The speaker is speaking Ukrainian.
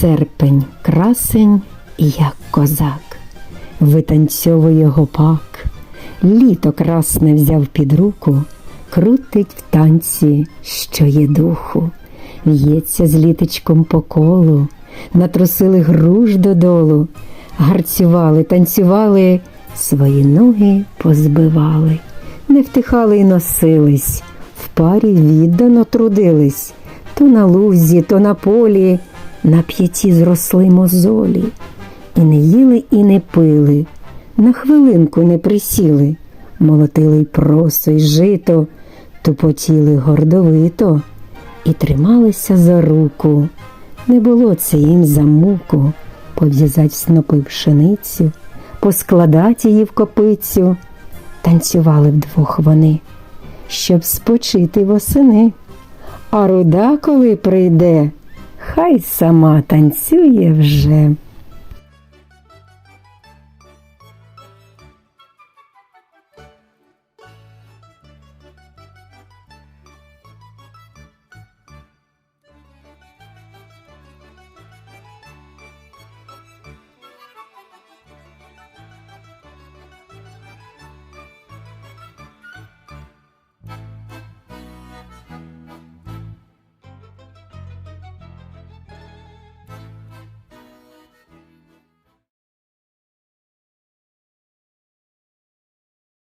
серпень красень, як козак, витанцьовує гопак, літо красне взяв під руку, крутить в танці, що є духу, в'ється з літочком по колу, натрусили груш додолу, гарцювали, танцювали, свої ноги позбивали, не втихали й носились, в парі віддано трудились, то на лузі, то на полі, на п'яті зросли мозолі, і не їли, і не пили, на хвилинку не присіли, молотили й просо, й жито, тупотіли гордовито і трималися за руку. Не було це їм за муку пов'язать снопи пшеницю, поскладать її в копицю, танцювали вдвох вони, щоб спочити восени. А руда, коли прийде, хай сама танцює вже.